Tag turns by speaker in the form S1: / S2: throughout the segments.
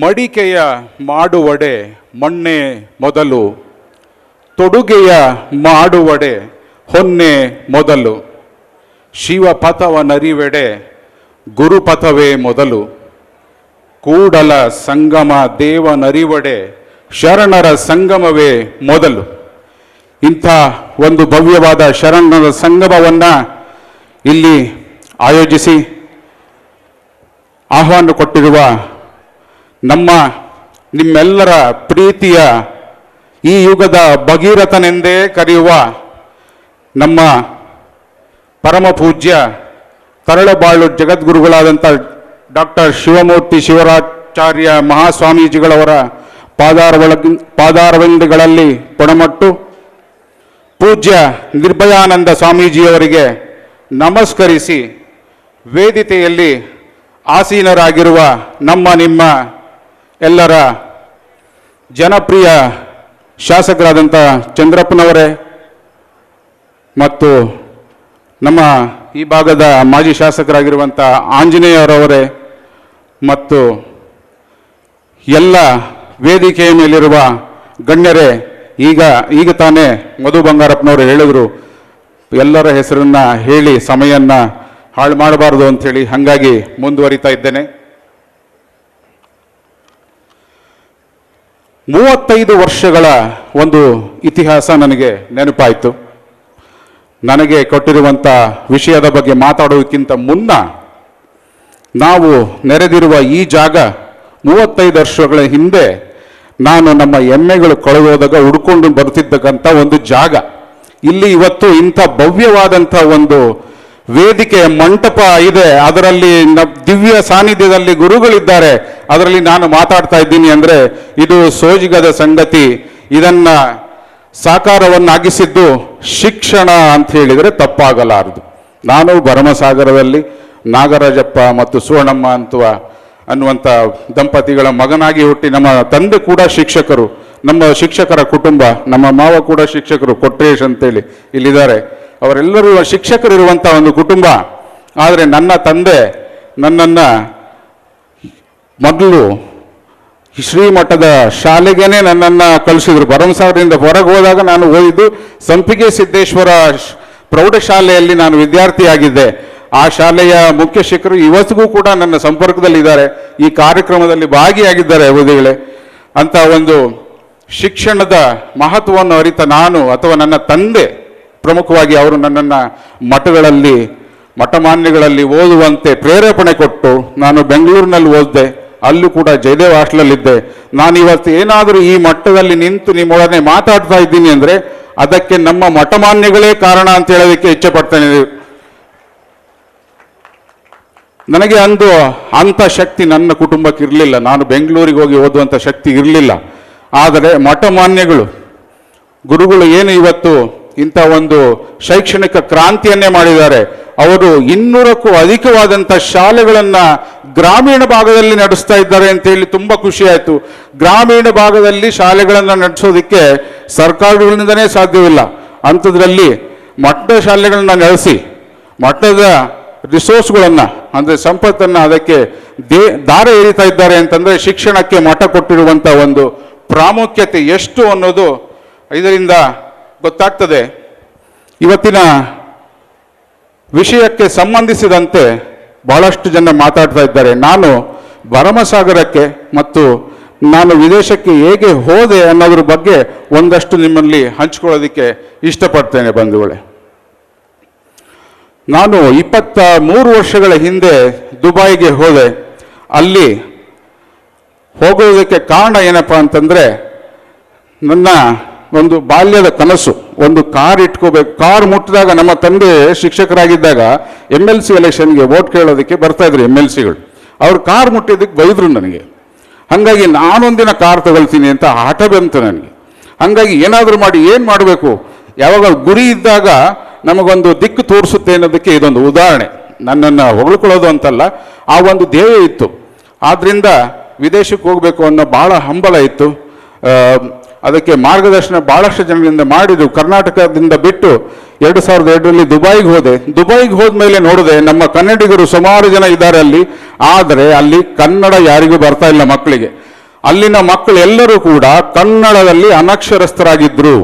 S1: ಮಡಿಕೆಯ ಮಾಡುವಡೆ ಮಣ್ಣೆ ಮೊದಲು, ತೊಡುಗೆಯ ಮಾಡುವಡೆ ಹೊನ್ನೆ ಮೊದಲು ಶಿವಪಥವನರಿವೆಡೆ ಗುರುಪಥವೇ ಮೊದಲು, ಕೂಡಲ ಸಂಗಮ ದೇವ ನರಿವಡೆ ಶರಣರ ಸಂಗಮವೇ ಮೊದಲು. ಇಂಥ ಒಂದು ಭವ್ಯವಾದ ಶರಣರ ಸಂಗಮವನ್ನು ಇಲ್ಲಿ ಆಯೋಜಿಸಿ ಆಹ್ವಾನ ಕೊಟ್ಟಿರುವ ನಮ್ಮ ನಿಮ್ಮೆಲ್ಲರ ಪ್ರೀತಿಯ ಈ ಯುಗದ ಭಗೀರಥನೆಂದೇ ಕರೆಯುವ ನಮ್ಮ ಪರಮ ಪೂಜ್ಯ ತರಳಬಾಳು ಜಗದ್ಗುರುಗಳಾದಂಥ ಡಾಕ್ಟರ್ ಶಿವಮೂರ್ತಿ ಶಿವರಾಚಾರ್ಯ ಮಹಾಸ್ವಾಮೀಜಿಗಳವರ ಪಾದಾರವಳ ಪಾದಾರವಿಂದಗಳಲ್ಲಿ ಪೊಣಮಟ್ಟು, ಪೂಜ್ಯ ನಿರ್ಭಯಾನಂದ ಸ್ವಾಮೀಜಿಯವರಿಗೆ ನಮಸ್ಕರಿಸಿ ವೇದಿಕೆಯಲ್ಲಿ ಆಸೀನರಾಗಿರುವ ನಮ್ಮ ನಿಮ್ಮ ಎಲ್ಲರ ಜನಪ್ರಿಯ ಶಾಸಕರಾದಂಥ ಚಂದ್ರಪ್ಪನವರೇ ಮತ್ತು ನಮ್ಮ ಈ ಭಾಗದ ಮಾಜಿ ಶಾಸಕರಾಗಿರುವಂಥ ಆಂಜನೇಯರವರೇ ಮತ್ತು ಎಲ್ಲ ವೇದಿಕೆಯ ಮೇಲಿರುವ ಗಣ್ಯರೇ, ಈಗ ಈಗ ತಾನೇ ಮಧು ಬಂಗಾರಪ್ಪನವರು ಹೇಳಿದರು, ಎಲ್ಲರ ಹೆಸರನ್ನು ಹೇಳಿ ಸಮಯನ್ನು ಹಾಳು ಮಾಡಬಾರ್ದು ಅಂಥೇಳಿ ಹಾಗಾಗಿ ಮುಂದುವರಿತಾ ಇದ್ದೇನೆ. ಮೂವತ್ತೈದು ವರ್ಷಗಳ ಒಂದು ಇತಿಹಾಸ ನನಗೆ ನೆನಪಾಯಿತು. ನನಗೆ ಕೊಟ್ಟಿರುವಂಥ ವಿಷಯದ ಬಗ್ಗೆ ಮಾತಾಡೋದಕ್ಕಿಂತ ಮುನ್ನ ನಾವು ನೆರೆದಿರುವ ಈ ಜಾಗ ಮೂವತ್ತೈದು ವರ್ಷಗಳ ಹಿಂದೆ ನಾನು ನಮ್ಮ ಎಮ್ಮೆಗಳು ಕಳೆದೋದಾಗ ಹುಡ್ಕೊಂಡು ಬರ್ತಿದ್ದಕ್ಕಂಥ ಒಂದು ಜಾಗ. ಇಲ್ಲಿ ಇವತ್ತು ಇಂಥ ಭವ್ಯವಾದಂಥ ಒಂದು ವೇದಿಕೆ ಮಂಟಪ ಇದೆ. ಅದರಲ್ಲಿ ದಿವ್ಯ ಸಾನ್ನಿಧ್ಯದಲ್ಲಿ ಗುರುಗಳಿದ್ದಾರೆ. ಅದರಲ್ಲಿ ನಾನು ಮಾತಾಡ್ತಾ ಇದ್ದೀನಿ ಅಂದರೆ ಇದು ಸೋಜಿಗದ ಸಂಗತಿ. ಇದನ್ನ ಸಾಕಾರವನ್ನಾಗಿಸಿದ್ದು ಶಿಕ್ಷಣ ಅಂತ ಹೇಳಿದರೆ ತಪ್ಪಾಗಲಾರದು. ನಾನು ಭರಮಸಾಗರದಲ್ಲಿ ನಾಗರಾಜಪ್ಪ ಮತ್ತು ಸುವರ್ಣಮ್ಮ ಅಂತುವ ಅನ್ನುವಂಥ ದಂಪತಿಗಳ ಮಗನಾಗಿ ಹುಟ್ಟಿ ನಮ್ಮ ತಂದೆ ಕೂಡ ಶಿಕ್ಷಕರು. ನಮ್ಮ ಶಿಕ್ಷಕರ ಕುಟುಂಬ, ನಮ್ಮ ಮಾವ ಕೂಡ ಶಿಕ್ಷಕರು, ಕೊಟ್ರೇಶ್ ಅಂತೇಳಿ ಇಲ್ಲಿದ್ದಾರೆ. ಅವರೆಲ್ಲರೂ ಶಿಕ್ಷಕರಿರುವಂಥ ಒಂದು ಕುಟುಂಬ. ಆದರೆ ನನ್ನ ತಂದೆ ನನ್ನನ್ನು ಮೊದಲು ಶ್ರೀಮಠದ ಶಾಲೆಗೇನೆ ನನ್ನನ್ನು ಕಳಿಸಿದ್ರು. ಭರಮಸಾಗರದಿಂದ ಹೊರಗೆ ಹೋದಾಗ ನಾನು ಓದಿದ್ದು ಸಂಪಿಗೆ ಸಿದ್ದೇಶ್ವರ ಪ್ರೌಢಶಾಲೆಯಲ್ಲಿ ನಾನು ವಿದ್ಯಾರ್ಥಿಯಾಗಿದ್ದೆ. ಆ ಶಾಲೆಯ ಮುಖ್ಯ ಶಿಕ್ಷಕರು ಇವತ್ತಿಗೂ ಕೂಡ ನನ್ನ ಸಂಪರ್ಕದಲ್ಲಿದ್ದಾರೆ. ಈ ಕಾರ್ಯಕ್ರಮದಲ್ಲಿ ಭಾಗಿಯಾಗಿದ್ದಾರೆ ಓದಿಗಳೇ ಅಂತ ಒಂದು ಶಿಕ್ಷಣದ ಮಹತ್ವವನ್ನು ಅರಿತ ನಾನು ಅಥವಾ ನನ್ನ ತಂದೆ ಪ್ರಮುಖವಾಗಿ ಅವರು ನನ್ನನ್ನು ಮಠಗಳಲ್ಲಿ, ಮಠಮಾನ್ಯಗಳಲ್ಲಿ ಓದುವಂತೆ ಪ್ರೇರೇಪಣೆ ಕೊಟ್ಟು ನಾನು ಬೆಂಗಳೂರಿನಲ್ಲಿ ಓದಿದೆ, ಅಲ್ಲೂ ಕೂಡ ಜಯದೇವ್ ಹಾಸ್ಟೆಲಲ್ಲಿದ್ದೆ. ನಾನು ಇವತ್ತು ಏನಾದರೂ ಈ ಮಟ್ಟದಲ್ಲಿ ನಿಂತು ನಿಮ್ಮೊಡನೆ ಮಾತಾಡ್ತಾ ಇದ್ದೀನಿ ಅಂದರೆ ಅದಕ್ಕೆ ನಮ್ಮ ಮಠಮಾನ್ಯಗಳೇ ಕಾರಣ ಅಂತ ಹೇಳೋದಕ್ಕೆ ಇಚ್ಛೆ ಪಡ್ತೇನೆ ನನಗೆ ಅಂದು ಅಂಥ ಶಕ್ತಿ ನನ್ನ ಕುಟುಂಬಕ್ಕೆ ಇರಲಿಲ್ಲ. ನಾನು ಬೆಂಗಳೂರಿಗೆ ಹೋಗಿ ಓದುವಂಥ ಶಕ್ತಿ ಇರಲಿಲ್ಲ. ಆದರೆ ಮಠಮಾನ್ಯಗಳು, ಗುರುಗಳು ಏನು ಇವತ್ತು ಇಂಥ ಒಂದು ಶೈಕ್ಷಣಿಕ ಕ್ರಾಂತಿಯನ್ನೇ ಮಾಡಿದ್ದಾರೆ. ಅವರು ಇನ್ನೂರಕ್ಕೂ ಅಧಿಕವಾದಂಥ ಶಾಲೆಗಳನ್ನು ಗ್ರಾಮೀಣ ಭಾಗದಲ್ಲಿ ನಡೆಸ್ತಾ ಇದ್ದಾರೆ ಅಂತ ಹೇಳಿ ತುಂಬ ಖುಷಿ ಆಯಿತು. ಗ್ರಾಮೀಣ ಭಾಗದಲ್ಲಿ ಶಾಲೆಗಳನ್ನು ನಡೆಸೋದಕ್ಕೆ ಸರ್ಕಾರಗಳಿಂದನೇ ಸಾಧ್ಯವಿಲ್ಲ. ಅಂಥದ್ರಲ್ಲಿ ಮಟ್ಟದ ಶಾಲೆಗಳನ್ನು ನಡೆಸಿ ಮಟ್ಟದ ರಿಸೋರ್ಸ್ಗಳನ್ನು ಅಂದರೆ ಸಂಪತ್ತನ್ನು ಅದಕ್ಕೆ ದೇ, ದಾರ ಎರಿತಾ ಇದ್ದಾರೆ ಅಂತಂದರೆ ಶಿಕ್ಷಣಕ್ಕೆ ಮಠ ಕೊಟ್ಟಿರುವಂಥ ಒಂದು ಪ್ರಾಮುಖ್ಯತೆ ಎಷ್ಟು ಅನ್ನೋದು ಇದರಿಂದ ಗೊತ್ತಾಗ್ತದೆ. ಇವತ್ತಿನ ವಿಷಯಕ್ಕೆ ಸಂಬಂಧಿಸಿದಂತೆ ಬಹಳಷ್ಟು ಜನ ಮಾತಾಡ್ತಾ ಇದ್ದಾರೆ. ನಾನು ಭರಮಸಾಗರಕ್ಕೆ ಮತ್ತು ನಾನು ವಿದೇಶಕ್ಕೆ ಹೇಗೆ ಹೋದೆ ಅನ್ನೋದ್ರ ಬಗ್ಗೆ ಒಂದಷ್ಟು ನಿಮ್ಮಲ್ಲಿ ಹಂಚ್ಕೊಳ್ಳೋದಕ್ಕೆ ಇಷ್ಟಪಡ್ತೇನೆ ಬಂಧುಗಳೇ. ನಾನು ಇಪ್ಪತ್ತ ಮೂರು ವರ್ಷಗಳ ಹಿಂದೆ ದುಬೈಗೆ ಹೋದೆ. ಅಲ್ಲಿ ಹೋಗೋದಕ್ಕೆ ಕಾರಣ ಏನಪ್ಪ ಅಂತಂದರೆ ನನ್ನ ಒಂದು ಬಾಲ್ಯದ ಕನಸು, ಒಂದು ಕಾರ್ ಇಟ್ಕೋಬೇಕು. ಕಾರ್ ಮುಟ್ಟಿದಾಗ ನಮ್ಮ ತಂದೆ ಶಿಕ್ಷಕರಾಗಿದ್ದಾಗ ಎಂ ಎಲ್ ಸಿ ಎಲೆಕ್ಷನ್ಗೆ ವೋಟ್ ಕೇಳೋದಕ್ಕೆ ಬರ್ತಾ ಇದ್ರು ಎಂ ಎಲ್ ಸಿಗಳು ಅವ್ರು ಕಾರ್ ಮುಟ್ಟಿದ್ದಕ್ಕೆ ಬೈದ್ರು ನನಗೆ. ಹಾಗಾಗಿ ನಾನೊಂದಿನ ಕಾರ್ ತಗೊಳ್ತೀನಿ ಅಂತ ಹಠ ಬಂತು ನನಗೆ. ಹಾಗಾಗಿ ಏನಾದರೂ ಮಾಡಿ ಏನು ಮಾಡಬೇಕು? ಯಾವಾಗ ಗುರಿ ಇದ್ದಾಗ ನಮಗೊಂದು ದಿಕ್ಕು ತೋರಿಸುತ್ತೆ ಅನ್ನೋದಕ್ಕೆ ಇದೊಂದು ಉದಾಹರಣೆ. ನನ್ನನ್ನು ಹೊಗಳ್ಕೊಳ್ಳೋದು ಅಂತಲ್ಲ, ಆ ಒಂದು ಧ್ಯೇಯ ಇತ್ತು. ಆದ್ದರಿಂದ ವಿದೇಶಕ್ಕೆ ಹೋಗಬೇಕು ಅನ್ನೋ ಭಾಳ ಹಂಬಲ ಇತ್ತು. ಅದಕ್ಕೆ ಮಾರ್ಗದರ್ಶನ ಭಾಳಷ್ಟು ಜನರಿಂದ ಮಾಡಿದ್ರು ಕರ್ನಾಟಕದಿಂದ ಬಿಟ್ಟು ಎರಡು ಸಾವಿರದ ಎರಡರಲ್ಲಿ ದುಬೈಗೆ ಹೋದೆ. ದುಬೈಗೆ ಹೋದ್ಮೇಲೆ ನೋಡಿದೆ ನಮ್ಮ ಕನ್ನಡಿಗರು ಸುಮಾರು ಜನ ಇದ್ದಾರೆ ಅಲ್ಲಿ. ಆದರೆ ಅಲ್ಲಿ ಕನ್ನಡ ಯಾರಿಗೂ ಬರ್ತಾ ಇಲ್ಲ ಮಕ್ಕಳಿಗೆ. ಅಲ್ಲಿನ ಮಕ್ಕಳೆಲ್ಲರೂ ಕೂಡ ಕನ್ನಡದಲ್ಲಿ ಅನಕ್ಷರಸ್ಥರಾಗಿದ್ದರು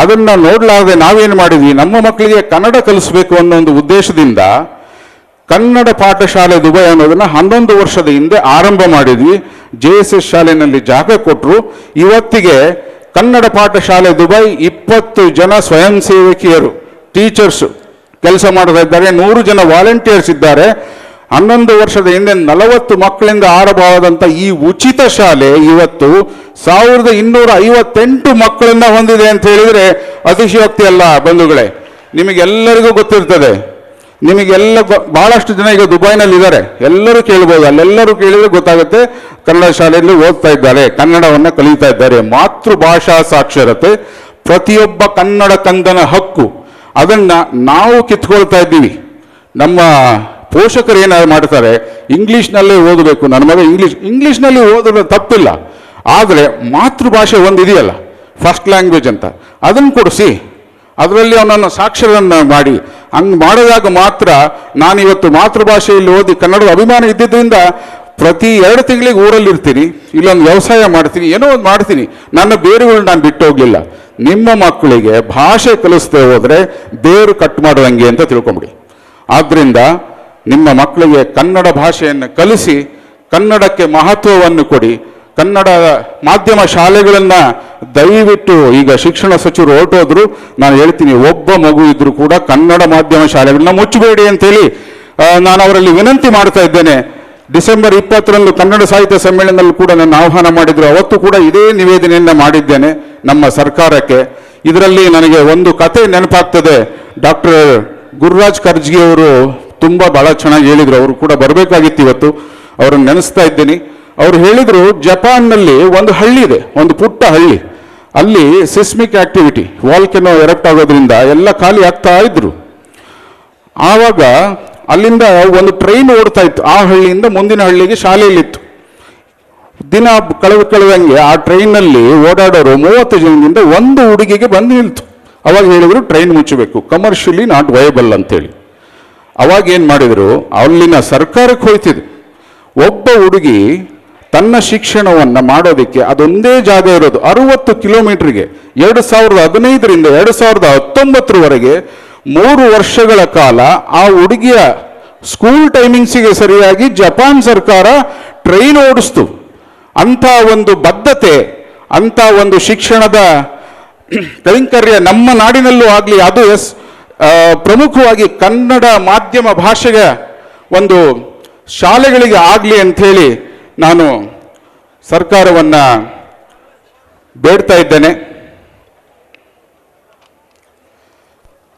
S1: ಅದನ್ನ ನೋಡಲಾರದೆ ನಾವೇನು ಮಾಡಿದ್ವಿ? ನಮ್ಮ ಮಕ್ಕಳಿಗೆ ಕನ್ನಡ ಕಲಿಸ್ಬೇಕು ಅನ್ನೋ ಒಂದು ಉದ್ದೇಶದಿಂದ ಕನ್ನಡ ಪಾಠಶಾಲೆ ದುಬೈ ಅನ್ನೋದನ್ನ ಹನ್ನೊಂದು ವರ್ಷದ ಹಿಂದೆ ಆರಂಭ ಮಾಡಿದ್ವಿ. ಜೆ ಎಸ್ ಎಸ್ ಶಾಲೆಯಲ್ಲಿ ಜಾಗ ಕೊಟ್ಟರು ಇವತ್ತಿಗೆ ಕನ್ನಡ ಪಾಠಶಾಲೆ ದುಬೈ ಇಪ್ಪತ್ತು ಜನ ಸ್ವಯಂ ಸೇವಕಿಯರು ಟೀಚರ್ಸ್ ಕೆಲಸ ಮಾಡ್ತಾ ಇದ್ದಾರೆ. ನೂರು ಜನ ವಾಲಂಟಿಯರ್ಸ್ ಇದ್ದಾರೆ. ಹನ್ನೊಂದು ವರ್ಷದ ಹಿಂದೆ ನಲವತ್ತು ಮಕ್ಕಳಿಂದ ಆರಂಭವಾದಂಥ ಈ ಉಚಿತ ಶಾಲೆ ಇವತ್ತು ಸಾವಿರದ ಇನ್ನೂರ ಐವತ್ತೆಂಟು ಮಕ್ಕಳನ್ನ ಹೊಂದಿದೆ ಅಂತ ಹೇಳಿದ್ರೆ ಅತಿಶಯೋಕ್ತಿ ಅಲ್ಲ ಬಂಧುಗಳೇ. ನಿಮಗೆಲ್ಲರಿಗೂ ಗೊತ್ತಿರ್ತದೆ. ನಿಮಗೆಲ್ಲ ಬಹಳಷ್ಟು ಜನ ಈಗ ದುಬೈನಲ್ಲಿ ಇದ್ದಾರೆ ಎಲ್ಲರೂ ಕೇಳ್ಬೋದು, ಅಲ್ಲೆಲ್ಲರೂ ಕೇಳಿದ್ರೆ ಗೊತ್ತಾಗುತ್ತೆ ಕನ್ನಡ ಶಾಲೆಯಲ್ಲಿ ಓದ್ತಾ ಇದ್ದಾರೆ, ಕನ್ನಡವನ್ನು ಕಲಿತಾ ಇದ್ದಾರೆ. ಮಾತೃಭಾಷಾ ಸಾಕ್ಷರತೆ ಪ್ರತಿಯೊಬ್ಬ ಕನ್ನಡ ಕಂದನ ಹಕ್ಕು. ಅದನ್ನು ನಾವು ಕಿತ್ಕೊಳ್ತಾ ಇದ್ದೀವಿ. ನಮ್ಮ ಪೋಷಕರು ಏನಾದ್ರು ಮಾಡ್ತಾರೆ, ಇಂಗ್ಲೀಷ್ನಲ್ಲೇ ಓದಬೇಕು. ನನ್ನ ಮಗ ಇಂಗ್ಲೀಷ್, ಇಂಗ್ಲೀಷ್ನಲ್ಲಿ ಓದಿದ್ರೆ ತಪ್ಪಿಲ್ಲ. ಆದರೆ ಮಾತೃಭಾಷೆ ಒಂದು ಇದೆಯಲ್ಲ ಫಸ್ಟ್ ಲ್ಯಾಂಗ್ವೇಜ್ ಅಂತ. ಅದನ್ನು ಕೊಡಿಸಿ. ಅದರಲ್ಲಿ ಅವನನ್ನು ಸಾಕ್ಷರನ್ನು ಮಾಡಿ ಹಂಗೆ ಮಾಡಿದಾಗ ಮಾತ್ರ ನಾನು ಇವತ್ತು ಮಾತೃಭಾಷೆಯಲ್ಲಿ ಓದಿ ಕನ್ನಡದ ಅಭಿಮಾನ ಇದ್ದಿದ್ದರಿಂದ ಪ್ರತಿ ಎರಡು ತಿಂಗಳಿಗೆ ಊರಲ್ಲಿರ್ತೀನಿ, ಇಲ್ಲೊಂದು ವ್ಯವಸಾಯ ಮಾಡ್ತೀನಿ, ಏನೋ ಒಂದು ಮಾಡ್ತೀನಿ. ನನ್ನ ಬೇರುಗಳು ನಾನು ಬಿಟ್ಟು ಹೋಗಲಿಲ್ಲ. ನಿಮ್ಮ ಮಕ್ಕಳಿಗೆ ಭಾಷೆ ಕಲಿಸದೆ ಹೋದರೆ ಬೇರು ಕಟ್ ಮಾಡುವಂಗೆ ಅಂತ ತಿಳ್ಕೊಂಬಿಡಿ. ಆದ್ದರಿಂದ ನಿಮ್ಮ ಮಕ್ಕಳಿಗೆ ಕನ್ನಡ ಭಾಷೆಯನ್ನು ಕಲಿಸಿ ಕನ್ನಡಕ್ಕೆ ಮಹತ್ವವನ್ನು ಕೊಡಿ. ಕನ್ನಡ ಮಾಧ್ಯಮ ಶಾಲೆಗಳನ್ನ ದಯವಿಟ್ಟು ಈಗ ಶಿಕ್ಷಣ ಸಚಿವರು ಹೊರಟೋದ್ರು, ನಾನು ಹೇಳ್ತೀನಿ, ಒಬ್ಬ ಮಗು ಇದ್ರೂ ಕೂಡ ಕನ್ನಡ ಮಾಧ್ಯಮ ಶಾಲೆಗಳನ್ನ ಮುಚ್ಚಬೇಡಿ ಅಂತೇಳಿ ನಾನು ಅವರಲ್ಲಿ ವಿನಂತಿ ಮಾಡ್ತಾ ಇದ್ದೇನೆ. ಡಿಸೆಂಬರ್ ಇಪ್ಪತ್ತರಂದು ಕನ್ನಡ ಸಾಹಿತ್ಯ ಸಮ್ಮೇಳನದಲ್ಲಿ ಕೂಡ ನನ್ನ ಆಹ್ವಾನ ಮಾಡಿದ್ರು. ಅವತ್ತು ಕೂಡ ಇದೇ ನಿವೇದನೆಯನ್ನ ಮಾಡಿದ್ದೇನೆ ನಮ್ಮ ಸರ್ಕಾರಕ್ಕೆ. ಇದರಲ್ಲಿ ನನಗೆ ಒಂದು ಕತೆ ನೆನಪಾಗ್ತದೆ. ಡಾಕ್ಟರ್ ಗುರುರಾಜ್ ಕರ್ಜಿಗೆ ಅವರು ತುಂಬಾ ಬಹಳ ಚೆನ್ನಾಗಿ ಹೇಳಿದ್ರು. ಅವರು ಕೂಡ ಬರಬೇಕಾಗಿತ್ತು ಇವತ್ತು. ಅವರನ್ನು ನೆನೆಸ್ತಾ ಇದ್ದೀನಿ. ಅವ್ರು ಹೇಳಿದರು, ಜಪಾನ್ನಲ್ಲಿ ಒಂದು ಹಳ್ಳಿ ಇದೆ, ಒಂದು ಪುಟ್ಟ ಹಳ್ಳಿ. ಅಲ್ಲಿ ಸಿಸ್ಮಿಕ್ ಆಕ್ಟಿವಿಟಿ ವಾಲ್ಕೆನೋ ಎರಕ್ಟ್ ಆಗೋದ್ರಿಂದ ಎಲ್ಲ ಖಾಲಿ ಆಗ್ತಾ ಇದ್ರು. ಆವಾಗ ಅಲ್ಲಿಂದ ಒಂದು ಟ್ರೈನ್ ಓಡ್ತಾ ಇತ್ತು. ಆ ಹಳ್ಳಿಯಿಂದ ಮುಂದಿನ ಹಳ್ಳಿಗೆ ಶಾಲೆಯಲ್ಲಿತ್ತು. ದಿನ ಕಳೆದ ಕಳೆದಂಗೆ ಆ ಟ್ರೈನಲ್ಲಿ ಓಡಾಡೋರು ಮೂವತ್ತು ಜನದಿಂದ ಒಂದು ಹುಡುಗಿಗೆ ಬಂದು ನಿಲ್ತು. ಅವಾಗ ಹೇಳಿದರು ಟ್ರೈನ್ ಮುಚ್ಚಬೇಕು ಕಮರ್ಷಿಯಲಿ ನಾಟ್ ವಯಬಲ್ ಅಂತೇಳಿ. ಅವಾಗ ಏನು ಮಾಡಿದ್ರು, ಅಲ್ಲಿನ ಸರ್ಕಾರಕ್ಕೆ ಹೋಯ್ತಿದ್ರು. ಒಬ್ಬ ಹುಡುಗಿ ತನ್ನ ಶಿಕ್ಷಣವನ್ನು ಮಾಡೋದಕ್ಕೆ ಅದೊಂದೇ ಜಾಗ ಇರೋದು. ಅರುವತ್ತು ಕಿಲೋಮೀಟರ್ಗೆ, ಎರಡು ಸಾವಿರದ ಹದಿನೈದರಿಂದ ಎರಡು ಸಾವಿರದ ಹತ್ತೊಂಬತ್ತರವರೆಗೆ ಮೂರು ವರ್ಷಗಳ ಕಾಲ ಆ ಹುಡುಗಿಯ ಸ್ಕೂಲ್ ಟೈಮಿಂಗ್ಸಿಗೆ ಸರಿಯಾಗಿ ಜಪಾನ್ ಸರ್ಕಾರ ಟ್ರೈನ್ ಓಡಿಸ್ತು. ಅಂತ ಒಂದು ಬದ್ಧತೆ ಅಂತ ಒಂದು ಶಿಕ್ಷಣದ ಕೈಂಕರ್ಯ ನಮ್ಮ ನಾಡಿನಲ್ಲೂ ಆಗಲಿ, ಅದು ಎಸ್ ಪ್ರಮುಖವಾಗಿ ಕನ್ನಡ ಮಾಧ್ಯಮ ಭಾಷೆಗೆ ಒಂದು ಶಾಲೆಗಳಿಗೆ ಆಗಲಿ ಅಂಥೇಳಿ ನಾನು ಸರ್ಕಾರವನ್ನ ಬೇಡ್ತಾ ಇದ್ದೇನೆ.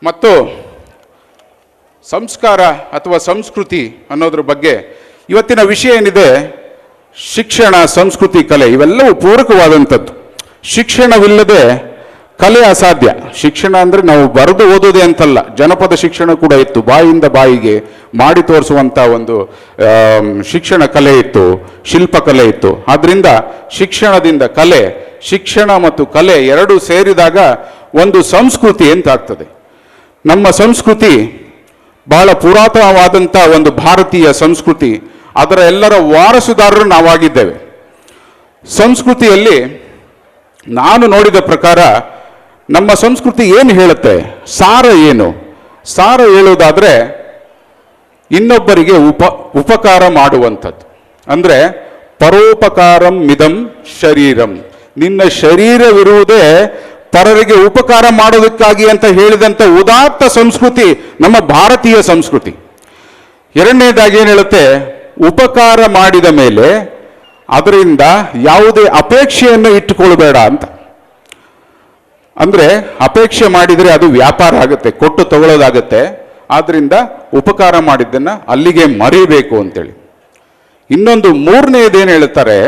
S1: ಮತ್ತು ಸಂಸ್ಕಾರ ಅಥವಾ ಸಂಸ್ಕೃತಿ ಅನ್ನೋದ್ರ ಬಗ್ಗೆ ಇವತ್ತಿನ ವಿಷಯ ಏನಿದೆ? ಶಿಕ್ಷಣ, ಸಂಸ್ಕೃತಿ, ಕಲೆ ಇವೆಲ್ಲವೂ ಪೂರಕವಾದಂಥದ್ದು. ಶಿಕ್ಷಣವಿಲ್ಲದೆ ಕಲೆ ಅಸಾಧ್ಯ. ಶಿಕ್ಷಣ ಅಂದ್ರೆ ನಾವು ಬರೆದು ಓದೋದೇ ಅಂತಲ್ಲ. ಜನಪದ ಶಿಕ್ಷಣ ಕೂಡ ಇತ್ತು. ಬಾಯಿಂದ ಬಾಯಿಗೆ ಮಾಡಿ ತೋರಿಸುವಂತ ಒಂದು ಶಿಕ್ಷಣ ಕಲೆ ಇತ್ತು ಶಿಲ್ಪಕಲೆ ಇತ್ತು. ಆದ್ದರಿಂದ ಶಿಕ್ಷಣದಿಂದ ಕಲೆ, ಶಿಕ್ಷಣ ಮತ್ತು ಕಲೆ ಎರಡೂ ಸೇರಿದಾಗ ಒಂದು ಸಂಸ್ಕೃತಿ ಅಂತ ಆಗ್ತದೆ? ನಮ್ಮ ಸಂಸ್ಕೃತಿ ಬಹಳ ಪುರಾತನವಾದಂಥ ಒಂದು ಭಾರತೀಯ ಸಂಸ್ಕೃತಿ. ಅದರ ಎಲ್ಲರ ವಾರಸುದಾರರು ನಾವಾಗಿದ್ದೇವೆ. ಸಂಸ್ಕೃತಿಯಲ್ಲಿ ನಾನು ನೋಡಿದ ಪ್ರಕಾರ ನಮ್ಮ ಸಂಸ್ಕೃತಿ ಏನು ಹೇಳುತ್ತೆ? ಸಾರ ಏನು? ಸಾರ ಹೇಳುವುದಾದ್ರೆ ಇನ್ನೊಬ್ಬರಿಗೆ ಉಪ, ಉಪಕಾರ ಮಾಡುವಂಥದ್ದು. ಅಂದರೆ ಪರೋಪಕಾರಂ ಮಿದಂ ಶರೀರಂ. ನಿನ್ನ ಶರೀರವಿರುವುದೇ ಪರರಿಗೆ ಉಪಕಾರ ಮಾಡೋದಕ್ಕಾಗಿ ಅಂತ ಹೇಳಿದಂಥ ಉದಾತ್ತ ಸಂಸ್ಕೃತಿ ನಮ್ಮ ಭಾರತೀಯ ಸಂಸ್ಕೃತಿ. ಎರಡನೇದಾಗಿ ಏನು ಹೇಳುತ್ತೆ? ಉಪಕಾರ ಮಾಡಿದ ಮೇಲೆ ಅದರಿಂದ ಯಾವುದೇ ಅಪೇಕ್ಷೆಯನ್ನು ಇಟ್ಟುಕೊಳ್ಬೇಡ ಅಂತ. ಅಂದರೆ ಅಪೇಕ್ಷೆ ಮಾಡಿದರೆ ಅದು ವ್ಯಾಪಾರ ಆಗುತ್ತೆ, ಕೊಟ್ಟು ತಗೊಳ್ಳೋದಾಗುತ್ತೆ. ಆದ್ರಿಂದ ಉಪಕಾರ ಮಾಡಿದ್ದನ್ನು ಅಲ್ಲಿಗೆ ಮರಿಬೇಕು ಅಂತೇಳಿ. ಇನ್ನೊಂದು ಮೂರನೇದೇನು ಹೇಳ್ತಾರೆ,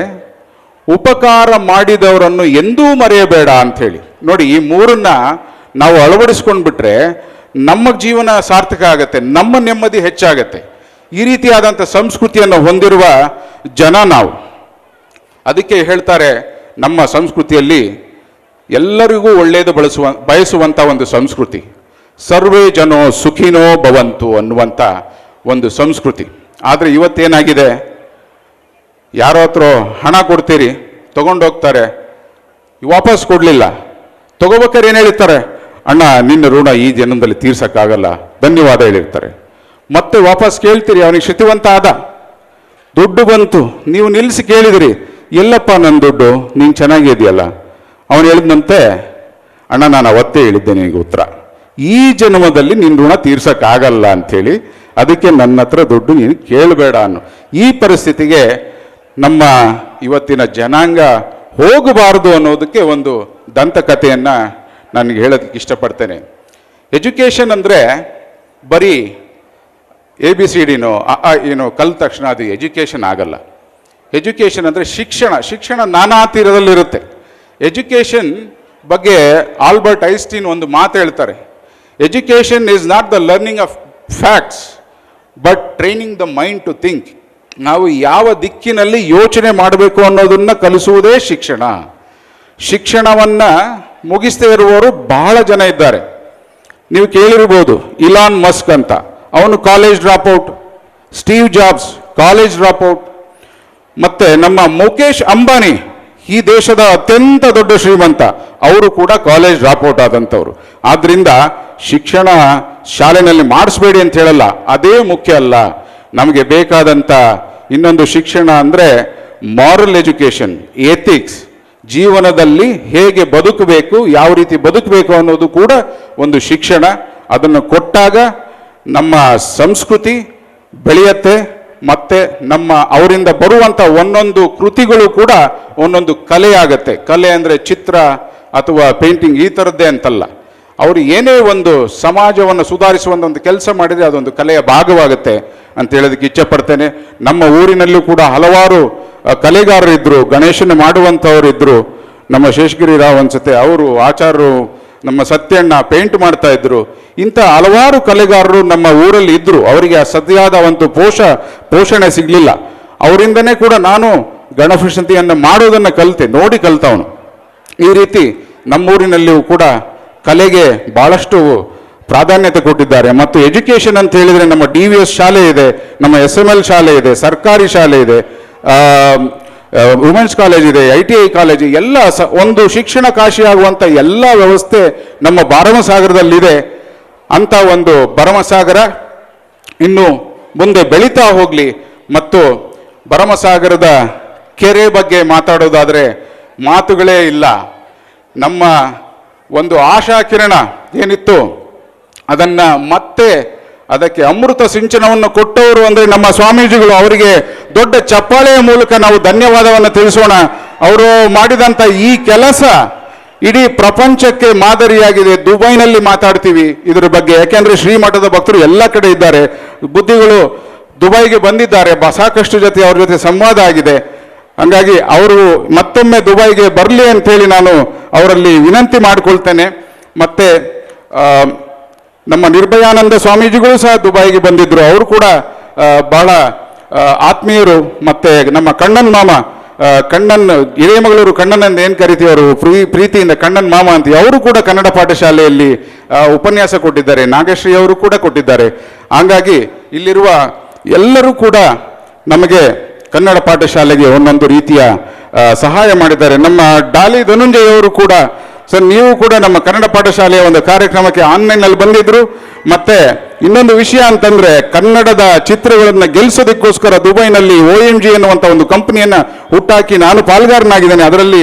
S1: ಉಪಕಾರ ಮಾಡಿದವರನ್ನು ಎಂದೂ ಮರೆಯಬೇಡ ಅಂಥೇಳಿ. ನೋಡಿ, ಈ ಮೂರನ್ನ ನಾವು ಅಳವಡಿಸ್ಕೊಂಡ್ಬಿಟ್ರೆ ನಮ್ಮ ಜೀವನ ಸಾರ್ಥಕ ಆಗತ್ತೆ, ನಮ್ಮ ನೆಮ್ಮದಿ ಹೆಚ್ಚಾಗತ್ತೆ. ಈ ರೀತಿಯಾದಂಥ ಸಂಸ್ಕೃತಿಯನ್ನು ಹೊಂದಿರುವ ಜನ ನಾವು. ಅದಕ್ಕೆ ಹೇಳ್ತಾರೆ, ನಮ್ಮ ಸಂಸ್ಕೃತಿಯಲ್ಲಿ ಎಲ್ಲರಿಗೂ ಒಳ್ಳೆಯದು ಬಳಸುವ, ಬಯಸುವಂಥ ಒಂದು ಸಂಸ್ಕೃತಿ. ಸರ್ವೇ ಜನೋ ಸುಖಿನೋ ಭವಂತು ಅನ್ನುವಂಥ ಒಂದು ಸಂಸ್ಕೃತಿ. ಆದರೆ ಇವತ್ತೇನಾಗಿದೆ? ಯಾರೋ ಹತ್ರ ಹಣ ಕೊಡ್ತೀರಿ ತೊಗೊಂಡೋಗ್ತಾರೆ ವಾಪಸ್ ಕೊಡಲಿಲ್ಲ. ತಗೋಬೇಕಾದ್ರೆ ಏನು ಹೇಳಿರ್ತಾರೆ ಅಣ್ಣ, ನಿನ್ನ ಋಣ ಈ ಜನ್ಮದಲ್ಲಿ ತೀರ್ಸೋಕ್ಕಾಗಲ್ಲ. ಧನ್ಯವಾದ ಹೇಳಿರ್ತಾರೆ. ಮತ್ತೆ ವಾಪಸ್ ಕೇಳ್ತೀರಿ, ಅವನಿಗೆ ಶ್ರುತಿವಂತ ಆದ. ದುಡ್ಡು ಬಂತು. ನೀವು ನಿಲ್ಲಿಸಿ ಕೇಳಿದಿರಿ. ಎಲ್ಲಪ್ಪ ನನ್ನ ದುಡ್ಡು, ನೀನು ಚೆನ್ನಾಗಿದೆಯಲ್ಲ ಅವನು ಹೇಳಿದಂತೆ ಅಣ್ಣ, ನಾನು ಅವತ್ತೇ ಹೇಳಿದ್ದೆ ನಿನಗೆ ಉತ್ತರ. ಈ ಜನ್ಮದಲ್ಲಿ ನಿನ್ನ ಋಣ ತೀರ್ಸೋಕ್ಕಾಗಲ್ಲ ಅಂಥೇಳಿ ಅದಕ್ಕೆ ನನ್ನ ಹತ್ರ ದುಡ್ಡು ನೀನು ಕೇಳಬೇಡ ಅನ್ನು. ಈ ಪರಿಸ್ಥಿತಿಗೆ ನಮ್ಮ ಇವತ್ತಿನ ಜನಾಂಗ ಹೋಗಬಾರದು ಅನ್ನೋದಕ್ಕೆ ಒಂದು ದಂತಕಥೆಯನ್ನು ನನಗೆ ಹೇಳೋದಕ್ಕೆ ಇಷ್ಟಪಡ್ತೇನೆ. ಎಜುಕೇಷನ್ ಅಂದರೆ ಬರೀ ಎ ಬಿ ಸಿ ಡಿನೋ ಏನೋ ಕಲ್ ತಕ್ಷಣ ಅದು ಎಜುಕೇಷನ್ ಆಗಲ್ಲ. ಎಜುಕೇಷನ್ ಅಂದರೆ ಶಿಕ್ಷಣ ಶಿಕ್ಷಣ ನಾನಾ ತೀರದಲ್ಲಿರುತ್ತೆ. ಎಜುಕೇಷನ್ ಬಗ್ಗೆ ಆಲ್ಬರ್ಟ್ ಐಸ್ಟೀನ್ ಒಂದು ಮಾತು ಹೇಳ್ತಾರೆ. Education is not the learning of facts but training the mind to think ನಾವು ಯಾವ ದಿಕ್ಕಿನಲ್ಲಿ ಯೋಚನೆ ಮಾಡಬೇಕು ಅನ್ನೋದನ್ನು ಕಲಿಸುವುದೇ ಶಿಕ್ಷಣ. ಶಿಕ್ಷಣವನ್ನು ಮುಗಿಸ್ತಾ ಇರುವವರು ಬಹಳ ಜನ ಇದ್ದಾರೆ. ನೀವು ಕೇಳಿರ್ಬೋದು ಇಲಾನ್ ಮಸ್ಕ್ ಅಂತ. ಅವನು college dropout Steve Jobs college dropout ಮತ್ತು ನಮ್ಮ ಮುಖೇಶ್ ಅಂಬಾನಿ, ಈ ದೇಶದ ಅತ್ಯಂತ ದೊಡ್ಡ ಶ್ರೀಮಂತ. ಅವರು ಕೂಡ ಕಾಲೇಜ್ ಡ್ರಾಪ್ಔಟ್ ಆದಂಥವ್ರು. ಆದ್ರಿಂದ ಶಿಕ್ಷಣ ಶಾಲೆನಲ್ಲಿ ಮಾಡಿಸ್ಬೇಡಿ ಅಂತ ಹೇಳಲ್ಲ, ಅದೇ ಮುಖ್ಯ ಅಲ್ಲ. ನಮಗೆ ಬೇಕಾದಂಥ ಇನ್ನೊಂದು ಶಿಕ್ಷಣ ಅಂದರೆ ಮಾರಲ್ ಎಜುಕೇಷನ್ ಏಥಿಕ್ಸ್ ಜೀವನದಲ್ಲಿ ಹೇಗೆ ಬದುಕಬೇಕು, ಯಾವ ರೀತಿ ಬದುಕಬೇಕು ಅನ್ನೋದು ಕೂಡ ಒಂದು ಶಿಕ್ಷಣ. ಅದನ್ನು ಕೊಟ್ಟಾಗ ನಮ್ಮ ಸಂಸ್ಕೃತಿ ಬೆಳೆಯುತ್ತೆ, ಮತ್ತೆ ನಮ್ಮ ಅವರಿಂದ ಬರುವಂಥ ಒಂದೊಂದು ಕೃತಿಗಳು ಕೂಡ ಒಂದೊಂದು ಕಲೆಯಾಗತ್ತೆ. ಕಲೆ ಅಂದರೆ ಚಿತ್ರ ಅಥವಾ ಪೇಂಟಿಂಗ್ ಈ ಥರದ್ದೇ ಅಂತಲ್ಲ. ಅವರು ಏನೇ ಒಂದು ಸಮಾಜವನ್ನು ಸುಧಾರಿಸುವಂಥ ಒಂದು ಕೆಲಸ ಮಾಡಿದರೆ ಅದೊಂದು ಕಲೆಯ ಭಾಗವಾಗುತ್ತೆ ಅಂತ ಹೇಳೋದಕ್ಕೆ ಇಚ್ಛಪಡ್ತೇನೆ. ನಮ್ಮ ಊರಿನಲ್ಲೂ ಕೂಡ ಹಲವಾರು ಕಲೆಗಾರರಿದ್ದರು ಗಣೇಶನ ಮಾಡುವಂಥವ್ರು ಇದ್ದರು ನಮ್ಮ ಶೇಷಗಿರಿ ರಾವ್ ಅನ್ಸುತ್ತೆ, ಅವರು ಆಚಾರರು, ನಮ್ಮ ಸತ್ಯಣ್ಣ ಪೇಂಟ್ ಮಾಡ್ತಾ ಇದ್ರು. ಇಂಥ ಹಲವಾರು ಕಲೆಗಾರರು ನಮ್ಮ ಊರಲ್ಲಿ ಇದ್ದರು ಅವರಿಗೆ ಆ ಸದ್ಯಾದ ಒಂದು ಪೋಷ, ಪೋಷಣೆ ಸಿಗಲಿಲ್ಲ. ಅವರಿಂದನೇ ಕೂಡ ನಾನು ಗಣಪಶಂತಿಯನ್ನು ಮಾಡೋದನ್ನು ಕಲಿತೆ, ನೋಡಿ ಕಲಿತವನು. ಈ ರೀತಿ ನಮ್ಮೂರಿನಲ್ಲಿಯೂ ಕೂಡ ಕಲೆಗೆ ಭಾಳಷ್ಟು ಪ್ರಾಧಾನ್ಯತೆ ಕೊಟ್ಟಿದ್ದಾರೆ. ಮತ್ತು ಎಜುಕೇಷನ್ ಅಂತ ಹೇಳಿದರೆ ನಮ್ಮ ಡಿ ವಿ ಎಸ್ ಶಾಲೆ ಇದೆ, ನಮ್ಮ ಎಸ್ ಎಂ ಎಲ್ ಶಾಲೆ ಇದೆ, ಸರ್ಕಾರಿ ಶಾಲೆ ಇದೆ ವುಮೆನ್ಸ್ ಕಾಲೇಜ್ ಇದೆ, ಐ ಟಿ ಐ ಕಾಲೇಜ್, ಎಲ್ಲ ಸ, ಒಂದು ಶಿಕ್ಷಣ ಕಾಶಿಯಾಗುವಂಥ ಎಲ್ಲ ವ್ಯವಸ್ಥೆ ನಮ್ಮ ಭರಮಸಾಗರದಲ್ಲಿದೆ. ಅಂತ ಒಂದು ಭರಮಸಾಗರ ಇನ್ನು ಮುಂದೆ ಬೆಳೀತಾ ಹೋಗಲಿ. ಮತ್ತು ಭರಮಸಾಗರದ ಕೆರೆ ಬಗ್ಗೆ ಮಾತಾಡೋದಾದರೆ ಮಾತುಗಳೇ ಇಲ್ಲ. ನಮ್ಮ ಒಂದು ಆಶಾ ಕಿರಣ ಏನಿತ್ತು? ಅದನ್ನ ಮತ್ತೆ ಅದಕ್ಕೆ ಅಮೃತ ಸಿಂಚನವನ್ನು ಕೊಟ್ಟವರು ಅಂದರೆ ನಮ್ಮ ಸ್ವಾಮೀಜಿಗಳು, ಅವರಿಗೆ ದೊಡ್ಡ ಚಪ್ಪಾಳೆಯ ಮೂಲಕ ನಾವು ಧನ್ಯವಾದವನ್ನು ತಿಳಿಸೋಣ. ಅವರು ಮಾಡಿದಂಥ ಈ ಕೆಲಸ ಇಡೀ ಪ್ರಪಂಚಕ್ಕೆ ಮಾದರಿಯಾಗಿದೆ. ದುಬೈನಲ್ಲಿ ಮಾತಾಡ್ತೀವಿ ಇದರ ಬಗ್ಗೆ. ಯಾಕೆಂದರೆ ಶ್ರೀಮಠದ ಭಕ್ತರು ಎಲ್ಲ ಕಡೆ ಇದ್ದಾರೆ. ಬುದ್ಧಿಗಳು ದುಬೈಗೆ ಬಂದಿದ್ದಾರೆ. ಬ- ಸಾಕಷ್ಟು ಜೊತೆ ಅವ್ರ ಜೊತೆ ಸಂವಾದ ಆಗಿದೆ. ಹಂಗಾಗಿ ಅವರು ಮತ್ತೊಮ್ಮೆ ದುಬೈಗೆ ಬರಲಿ ಅಂತೇಳಿ ನಾನು ಅವರಲ್ಲಿ ವಿನಂತಿ ಮಾಡಿಕೊಳ್ತೇನೆ. ಮತ್ತೆ ನಮ್ಮ ನಿರ್ಭಯಾನಂದ ಸ್ವಾಮೀಜಿಗಳು ಸಹ ದುಬೈಗೆ ಬಂದಿದ್ರು. ಅವರು ಕೂಡ ಬಹಳ ಆತ್ಮೀಯರು. ಮತ್ತೆ ನಮ್ಮ ಕಣ್ಣನ್ ಮಾಮ ಕಣ್ಣನ್ ಹಿರೇಮಗಳೂರು ಕಣ್ಣನ್ ಅಂತ ಏನು ಕರಿತೀವಿ ಅವರು? ಪ್ರೀ, ಪ್ರೀತಿಯಿಂದ ಕಣ್ಣನ್ ಮಾಮ ಅಂತ. ಅವರು ಕೂಡ ಕನ್ನಡ ಪಾಠಶಾಲೆಯಲ್ಲಿ ಉಪನ್ಯಾಸ ಕೊಟ್ಟಿದ್ದಾರೆ. ನಾಗಶ್ರೀ ಅವರು ಕೂಡ ಕೊಟ್ಟಿದ್ದಾರೆ. ಹಾಗಾಗಿ, ಇಲ್ಲಿರುವ ಎಲ್ಲರೂ ಕೂಡ ನಮಗೆ ಕನ್ನಡ ಪಾಠಶಾಲೆಗೆ ಒಂದೊಂದು ರೀತಿಯ ಸಹಾಯ ಮಾಡಿದ್ದಾರೆ. ನಮ್ಮ ಡಾಲಿ ಧನುಂಜಯವರು ಕೂಡ, ಸರ್, ನೀವು ಕೂಡ ನಮ್ಮ ಕನ್ನಡ ಪಾಠಶಾಲೆಯ ಒಂದು ಕಾರ್ಯಕ್ರಮಕ್ಕೆ ಆನ್ಲೈನ್ನಲ್ಲಿ ಬಂದಿದ್ರು. ಮತ್ತೆ ಇನ್ನೊಂದು ವಿಷಯ ಅಂತಂದ್ರೆ, ಕನ್ನಡದ ಚಿತ್ರಗಳನ್ನು ಗೆಲ್ಲಿಸೋದಕ್ಕೋಸ್ಕರ ದುಬೈನಲ್ಲಿ ಒ ಎಂ ಜಿ ಎನ್ನುವಂಥ ಒಂದು ಕಂಪನಿಯನ್ನ ಹುಟ್ಟಾಕಿ ನಾನು ಪಾಲ್ಗಾರನಾಗಿದ್ದೇನೆ. ಅದರಲ್ಲಿ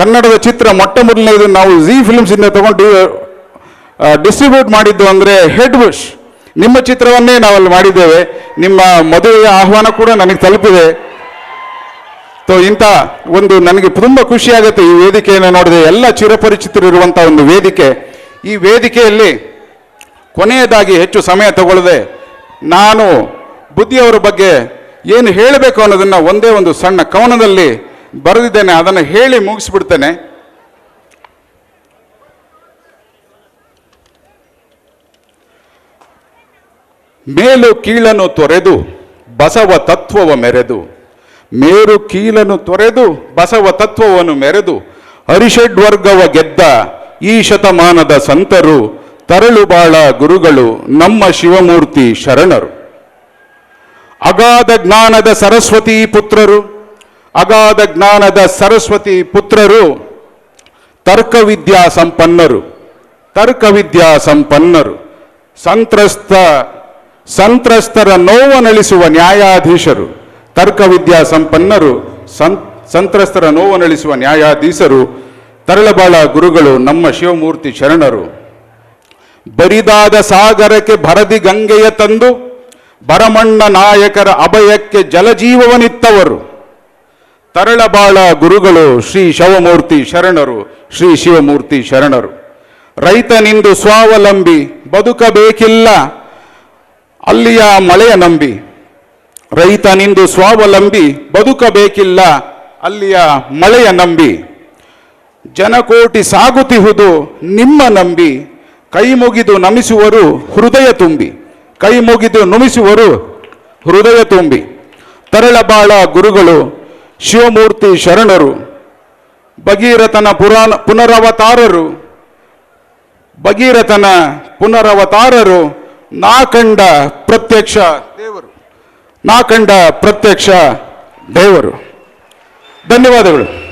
S1: ಕನ್ನಡದ ಚಿತ್ರ ಮೊಟ್ಟ ಮೊದಲನೇದು ನಾವು ಜಿ ಫಿಲ್ಮ್ಸ್ ಇಂದ ತಗೊಂಡು ಡಿಸ್ಟ್ರಿಬ್ಯೂಟ್ ಮಾಡಿದ್ದು ಅಂದ್ರೆ ಹೆಡ್ ಬುಷ್. ನಿಮ್ಮ ಚಿತ್ರವನ್ನೇ ನಾವಲ್ಲಿ ಮಾಡಿದ್ದೇವೆ. ನಿಮ್ಮ ಮದುವೆಯ ಆಹ್ವಾನ ಕೂಡ ನನಗೆ ತಲುಪಿದೆ. ಸೊ ಇಂಥ ಒಂದು ನನಗೆ ತುಂಬ ಖುಷಿಯಾಗುತ್ತೆ ಈ ವೇದಿಕೆಯನ್ನು ನೋಡಿದೆ ಎಲ್ಲ ಚಿರಪರಿಚಿತರಿರುವಂಥ ಒಂದು ವೇದಿಕೆ. ಈ ವೇದಿಕೆಯಲ್ಲಿ ಕೊನೆಯದಾಗಿ ಹೆಚ್ಚು ಸಮಯ ತಗೊಳ್ಳದೆ ನಾನು ಬುದ್ಧಿಯವರ ಬಗ್ಗೆ ಏನು ಹೇಳಬೇಕು ಅನ್ನೋದನ್ನು ಒಂದೇ ಒಂದು ಸಣ್ಣ ಕವನದಲ್ಲಿ ಬರೆದಿದ್ದೇನೆ. ಅದನ್ನು ಹೇಳಿ ಮುಗಿಸ್ಬಿಡ್ತೇನೆ. ಮೇಲು ಕೀಳನ್ನು ತೊರೆದು ಬಸವ ತತ್ವವ ಮೆರೆದು. ಮೇರು ಕೀಲನ್ನು ತೊರೆದು ಬಸವ ತತ್ವವನ್ನು ಮೆರೆದು ಹರಿಷಡ್ವರ್ಗವ ಗೆದ್ದ ಈ ಶತಮಾನದ ಸಂತರು ತರಳು ಬಾಳ ಗುರುಗಳು ನಮ್ಮ ಶಿವಮೂರ್ತಿ ಶರಣರು. ಅಗಾಧ ಜ್ಞಾನದ ಸರಸ್ವತಿ ಪುತ್ರರು, ಅಗಾಧ ಜ್ಞಾನದ ಸರಸ್ವತಿ ಪುತ್ರರು, ತರ್ಕವಿದ್ಯಾ ಸಂಪನ್ನರು ತರ್ಕವಿದ್ಯಾ ಸಂಪನ್ನರು, ಸಂತ್ರಸ್ತ ಸಂತ್ರಸ್ತರ ನೋವನಳಿಸುವ ನ್ಯಾಯಾಧೀಶರು ತರ್ಕವಿದ್ಯಾ ಸಂಪನ್ನರು, ಸಂ, ಸಂತ್ರಸ್ತರ ನೋವನಳಿಸುವ ನ್ಯಾಯಾಧೀಶರು, ತರಳಬಾಳ ಗುರುಗಳು, ನಮ್ಮ ಶಿವಮೂರ್ತಿ ಶರಣರು. ಬರಿದಾದ ಸಾಗರಕ್ಕೆ ಭರದಿ ಗಂಗೆಯ ತಂದು, ಭರಮಣ್ಣ ನಾಯಕರ ಅಭಯಕ್ಕೆ ಜಲಜೀವವನಿತ್ತವರು. ತರಳಬಾಳ ಗುರುಗಳು, ಶ್ರೀ ಶಿವಮೂರ್ತಿ ಶರಣರು, ಶ್ರೀ ಶಿವಮೂರ್ತಿ ಶರಣರು. ರೈತನಿಂದು ಸ್ವಾವಲಂಬಿ, ಬದುಕಬೇಕಿಲ್ಲ. ಅಲ್ಲಿಯ ಮಳೆಯ ನಂಬಿ, ರೈತ ನಿಂದು ಸ್ವಾವಲಂಬಿ, ಬದುಕಬೇಕಿಲ್ಲ, ಅಲ್ಲಿಯ ಮಳೆಯ ನಂಬಿ. ಜನಕೋಟಿ ಸಾಗುತ್ತಿಹುದು ನಿಮ್ಮ ನಂಬಿ, ಕೈ ಮುಗಿದು ನಮಿಸುವರು ಹೃದಯ ತುಂಬಿ. ಕೈ ಮುಗಿದು ನುಮಿಸುವರು ಹೃದಯ ತುಂಬಿ. ತರಳಬಾಳ ಗುರುಗಳು, ಶಿವಮೂರ್ತಿ ಶರಣರು, ಭಗೀರಥನ ಪುರಾಣ ಪುನರವತಾರರು, ಭಗೀರಥನ ಪುನರವತಾರರು ನಾ ಕಂಡ ಪ್ರತ್ಯಕ್ಷ ದೇವರು. ನಾ ಕಂಡ ಪ್ರತ್ಯಕ್ಷ ದೇವರು. ಧನ್ಯವಾದಗಳು.